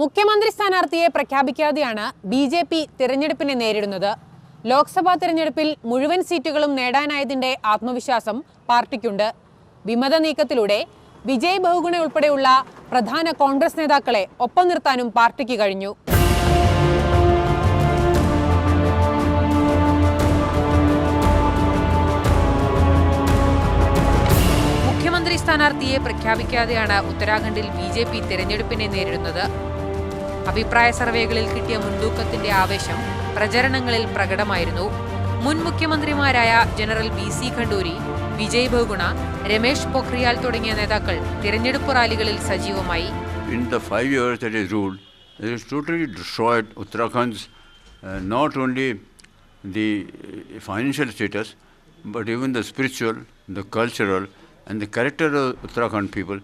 മുഖ്യമന്ത്രി സ്ഥാനാർത്ഥിയെ പ്രഖ്യാപിക്കാതെയാണ് B J P തിരഞ്ഞെടുപ്പിനെ നേരിടുന്നത്. ലോക്സഭാ തിരഞ്ഞെടുപ്പിൽ മുഴുവൻ സീറ്റുകളും നേടാനായതിന്റെ ആത്മവിശ്വാസം പാർട്ടിക്കുണ്ട്. വിമത നീക്കത്തിലൂടെ വിജയ് ബഹുഗുണ ഉൾപ്പെടെയുള്ള പ്രധാന കോൺഗ്രസ് നേതാക്കളെ ഒപ്പം നിർത്താനും പാർട്ടിക്ക് കഴിഞ്ഞു. മുഖ്യമന്ത്രി സ്ഥാനാർത്ഥിയെ പ്രഖ്യാപിക്കാതെയാണ് ഉത്തരാഖണ്ഡിൽ ബി ജെ പി തെരഞ്ഞെടുപ്പിനെ നേരിടുന്നത്. അഭിപ്രായ സർവേകളിൽ കിട്ടിയ മുൻതൂക്കത്തിന്റെ ആവേശം പ്രചരണങ്ങളിൽ പ്രകടമായിരുന്നു. മുൻ മുഖ്യമന്ത്രിമാരായ general B C Khanduri Vijay Bahuguna Ramesh Pokhriyal തുടങ്ങിയ നേതാക്കൾ തിരഞ്ഞെടുപ്പ് റാലികളിൽ സജീവമായി. Uttarakhand Uttarakhand people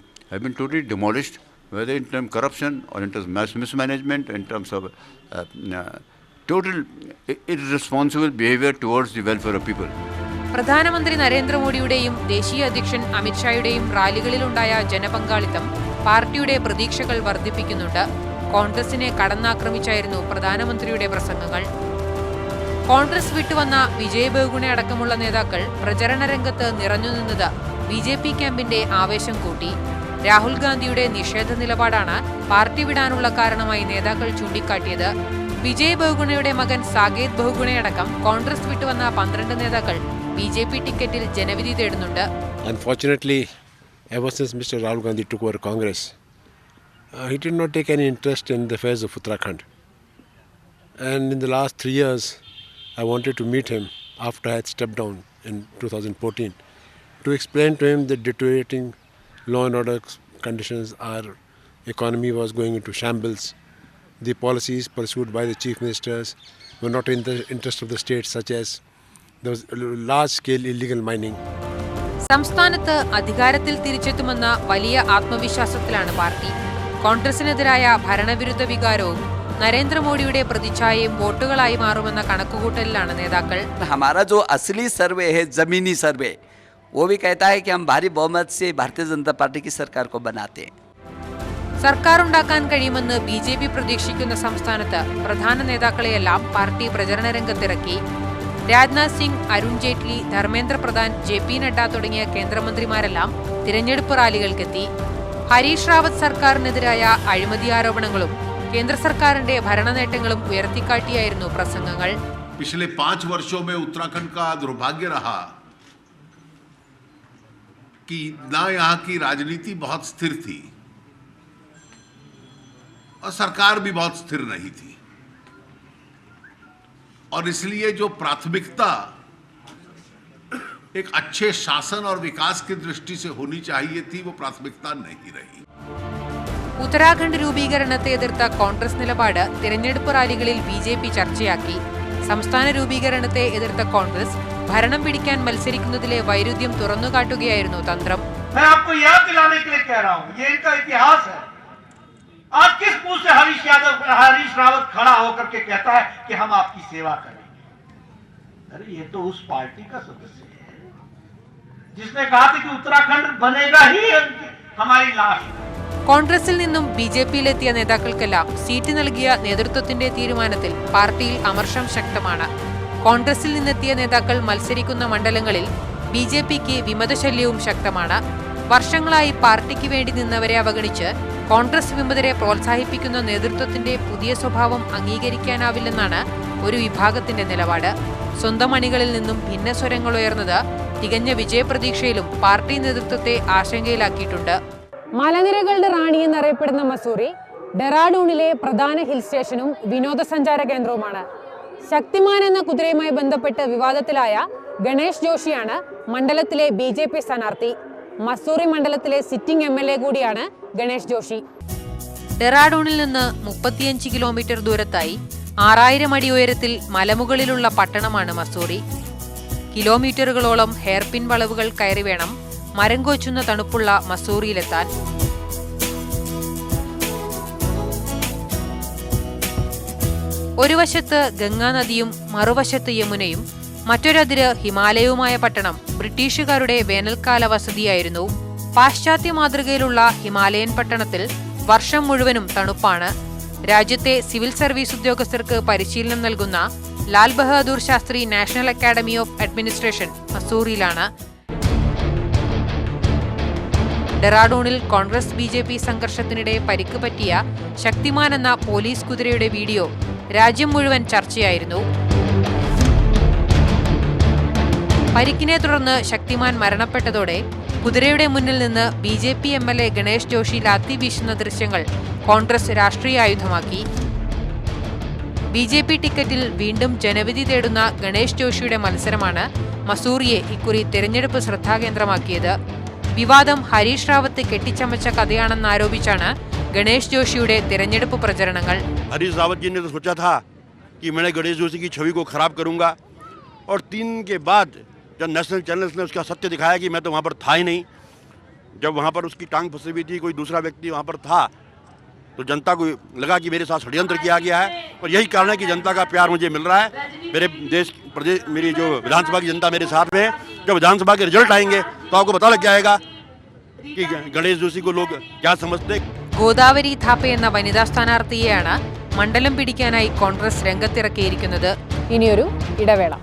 demolished whether in terms of corruption or in terms of mismanagement, in terms of uh, uh, total irresponsible behavior towards the welfare of people. പ്രധാനമന്ത്രി നരേന്ദ്രമോദിയുടെയും ദേശീയ അധ്യക്ഷൻ അമിത്ഷായുടെയും റാലികളിലുണ്ടായ ജനപങ്കാളിത്തം പാർട്ടിയുടെ പ്രതീക്ഷകൾ വർദ്ധിപ്പിക്കുന്നുണ്ട്. കോൺഗ്രസിനെ കടന്നാക്രമിച്ചായിരുന്നു പ്രധാനമന്ത്രിയുടെ പ്രസംഗങ്ങൾ. കോൺഗ്രസ് വിട്ടുവന്ന വിജയ് ബഹുഗുണെ അടക്കമുള്ള നേതാക്കൾ പ്രചരണ രംഗത്ത് നിറഞ്ഞുനിന്നത് ബി ജെ പി ക്യാമ്പിന്റെ ആവേശം കൂട്ടി. രാഹുൽ ഗാന്ധിയുടെ നിഷേധ നിലപാടാണ് പാർട്ടി വിടാനുള്ള കാരണമായി നേതാക്കൾ ചൂണ്ടിക്കാട്ടിയത് വിജയ് ബഹുഗുണയുടെ മകൻ സാകേത് ബഹുഗുണയടക്കം കോൺഗ്രസ് വിട്ടുവന്ന പന്ത്രണ്ട് നേതാക്കൾ ബി ജെ പി ടിക്കറ്റിൽ ജനവിധി തേടുന്നുണ്ട് Unfortunately, ever since Mr. Rahul Gandhi took over Congress, uh, he did not take any interest in the affairs of Uttarakhand. And in the last three years, I wanted to meet him after I had stepped down in 2014 to explain to him the deteriorating law and order conditions, our economy was going into shambles. The policies pursued by the chief ministers were not in the interest of the state, such as there was large scale illegal mining. സംസ്ഥാനത്ത് അധികാരത്തിൽ തിരിച്ചെത്തുമെന്ന വലിയ ആത്മവിശ്വാസത്തിലാണ് party കോൺഗ്രസിനെതിരായ ഭരണവിരുദ്ധ വികാരവും നരേന്ദ്രമോദിയുടെ പ്രതിച്ഛായയും വോട്ടുകളായി മാറുമെന്ന കണക്കുകൂട്ടലിലാണ് നേതാക്കൾ survey ജമീനി survey वो भी कहता है कि हम भारी बहुमत से भारतीय जनता पार्टी की सरकार को बनाते हैं സർക്കാർ ഉണ്ടാക്കാൻ കഴിയുമെന്ന് ബി ജെ പി പ്രതീക്ഷിക്കുന്ന സംസ്ഥാനത്ത് പ്രധാന നേതാക്കളെയെല്ലാം പാർട്ടി പ്രചരണ രംഗത്തിറക്കി രാജ്നാഥ് സിംഗ് അരുൺ ജെയ്റ്റ്ലി ധർമ്മേന്ദ്ര പ്രധാൻ ജെ പി നഡ്ഡ തുടങ്ങിയ കേന്ദ്രമന്ത്രിമാരെല്ലാം തിരഞ്ഞെടുപ്പ് റാലികൾക്കെത്തി ഹരീഷ് റാവത്ത് സർക്കാരിനെതിരായ അഴിമതി ആരോപണങ്ങളും കേന്ദ്ര സർക്കാരിന്റെ ഭരണനേട്ടങ്ങളും ഉയർത്തിക്കാട്ടിയായിരുന്നു പ്രസംഗങ്ങൾ पिछले पांच वर्षों में उत्तराखंड का दुर्भाग्य रहा कि ना यहाँ की राजनीति बहुत स्थिर थी और सरकार भी बहुत स्थिर नहीं थी और इसलिए जो प्राथमिकता एक अच्छे शासन और विकास की दृष्टि से होनी चाहिए थी वो प्राथमिकता नहीं रही ഉത്തരാഖണ്ഡ് രൂപീകരണത്തെ എതിർത്ത കോൺഗ്രസ് നിലപാട് തിരഞ്ഞെടുപ്പ് റാലികളിൽ ബി ജെ പി ചർച്ചയാക്കി സംസ്ഥാന രൂപീകരണത്തെ എതിർത്ത കോൺഗ്രസ് ഭരണം പിടിക്കാൻ മത്സരിക്കുന്നതിലെ വൈരുദ്ധ്യം തുറന്നുകാട്ടുകയായിരുന്നു തന്ത്രം मैं आपको याद दिलाने के लिए कह रहा हूं ये इनका इतिहास है आज किस मुंह से हरीश यादव हरीश रावत खड़ा होकर के कहता है कि हम आपकी सेवा करेंगे अरे ये तो उस पार्टी का सदस्य है जिसने कहा था कि उत्तराखंड बनेगा ही हमारी लाश കോൺഗ്രസിൽ നിന്നും ബി ജെ പിയിലെത്തിയ നേതാക്കൾക്കെല്ലാം സീറ്റ് നൽകിയ നേതൃത്വത്തിന്റെ തീരുമാനത്തിൽ പാർട്ടിയിൽ അമർഷം ശക്തമാണ്. കോൺഗ്രസിൽ നിന്നെത്തിയ നേതാക്കൾ മത്സരിക്കുന്ന മണ്ഡലങ്ങളിൽ ബി ജെ പിക്ക് വിമതശല്യവും ശക്തമാണ്. വർഷങ്ങളായി പാർട്ടിക്ക് വേണ്ടി നിന്നവരെ അവഗണിച്ച് കോൺഗ്രസ് വിമതരെ പ്രോത്സാഹിപ്പിക്കുന്ന നേതൃത്വത്തിന്റെ പുതിയ സ്വഭാവം അംഗീകരിക്കാനാവില്ലെന്നാണ് ഒരു വിഭാഗത്തിന്റെ നിലപാട്. സ്വന്തം അണികളിൽ നിന്നും ഭിന്നസ്വരങ്ങൾ ഉയർന്നത് തികഞ്ഞ വിജയപ്രതീക്ഷയിലും പാർട്ടി നേതൃത്വത്തെ ആശങ്കയിലാക്കിയിട്ടുണ്ട്. മലനിരകളുടെ റാണി എന്നറിയപ്പെടുന്ന മസൂറി ഡെറാഡൂണിലെ പ്രധാന ഹിൽ സ്റ്റേഷനും വിനോദസഞ്ചാര കേന്ദ്രവുമാണ്. ശക്തിമാൻ എന്ന കുതിരയുമായി ബന്ധപ്പെട്ട് വിവാദത്തിലായ ഗണേഷ് ജോഷിയാണ് മണ്ഡലത്തിലെ ബി ജെ പി സ്ഥാനാർത്ഥി. മസൂറി മണ്ഡലത്തിലെ സിറ്റിംഗ് എം എൽ എ കൂടിയാണ് ഗണേഷ് ജോഷി. ഡെറാഡൂണിൽ നിന്ന് മുപ്പത്തിയഞ്ച് കിലോമീറ്റർ ദൂരത്തായി ആറായിരം അടി ഉയരത്തിൽ മലമുകളിലുള്ള പട്ടണമാണ് മസൂറി. കിലോമീറ്ററുകളോളം ഹെയർപിൻ വളവുകൾ കയറി വേണം മരം കൊച്ചുന്ന തണുപ്പുള്ള മസൂറിയിലെത്താൻ ഒരു വശത്ത് ഗംഗാനദിയും മറുവശത്ത് യമുനയും മറ്റൊരതിര് ഹിമാലയവുമായ പട്ടണം ബ്രിട്ടീഷുകാരുടെ വേനൽക്കാല വസതിയായിരുന്നു. പാശ്ചാത്യ മാതൃകയിലുള്ള ഹിമാലയൻ പട്ടണത്തിൽ വർഷം മുഴുവനും തണുപ്പാണ്. രാജ്യത്തെ സിവിൽ സർവീസ് ഉദ്യോഗസ്ഥർക്ക് പരിശീലനം നൽകുന്ന Lal Bahadur Shastri National Academy of Administration മസൂറിയിലാണ് ഡെറാഡൂണിൽ കോൺഗ്രസ് ബി ജെ പി സംഘർഷത്തിനിടെ പരിക്ക് പറ്റിയ ശക്തിമാൻ എന്ന പോലീസ് കുതിരയുടെ വീഡിയോ രാജ്യം മുഴുവൻ ചർച്ചയായിരുന്നു. പരിക്കിനെ തുടർന്ന് ശക്തിമാൻ മരണപ്പെട്ടതോടെ കുതിരയുടെ മുന്നിൽ നിന്ന് B J P M L A Ganesh Joshi lathi വീശുന്ന ദൃശ്യങ്ങൾ കോൺഗ്രസ് രാഷ്ട്രീയ ആയുധമാക്കി. ബി ജെ പി ടിക്കറ്റിൽ വീണ്ടും ജനവിധി തേടുന്ന ഗണേഷ് ജോഷിയുടെ മത്സരമാണ് മസൂറിയെ ഇക്കുറി തെരഞ്ഞെടുപ്പ് ശ്രദ്ധാകേന്ദ്രമാക്കിയത്. വിവാദം ഹരീഷ് റാവത്ത് കെട്ടിച്ചമച്ച കഥയാണെന്നാരോപിച്ചാണ് ഗണേഷ് ജോഷിയുടെ തെരഞ്ഞെടുപ്പ് പ്രചരണങ്ങൾ हरीश रावत जी ने तो सोचा था कि मैं गणेश जोशी की छवि को खराब करूंगा और तीन के बाद जब नेशनल चैनल्स ने उसका सत्य दिखाया कि मैं तो वहाँ पर था ही नहीं जब वहाँ पर उसकी टांग फंसी हुई थी कोई दूसरा व्यक्ति वहाँ पर था तो जनता को लगा कि मेरे साथ षड्यंत्र किया गया है और यही कारण है कि जनता का प्यार मुझे मिल रहा है मेरे देश प्रदेश मेरी जो विधानसभा की जनता मेरे साथ में है जब विधानसभा के रिजल्ट आएंगे तो आपको पता लग जाएगा कि गणेश जोशी को लोग क्या समझते हैं ഗോദാവരി ഥാപ്പെ എന്ന വനിതാ സ്ഥാനാർത്ഥിയെയാണ് മണ്ഡലം പിടിക്കാനായി കോൺഗ്രസ് രംഗത്തിറക്കിയിരിക്കുന്നത് ഇനിയൊരു ഇടവേള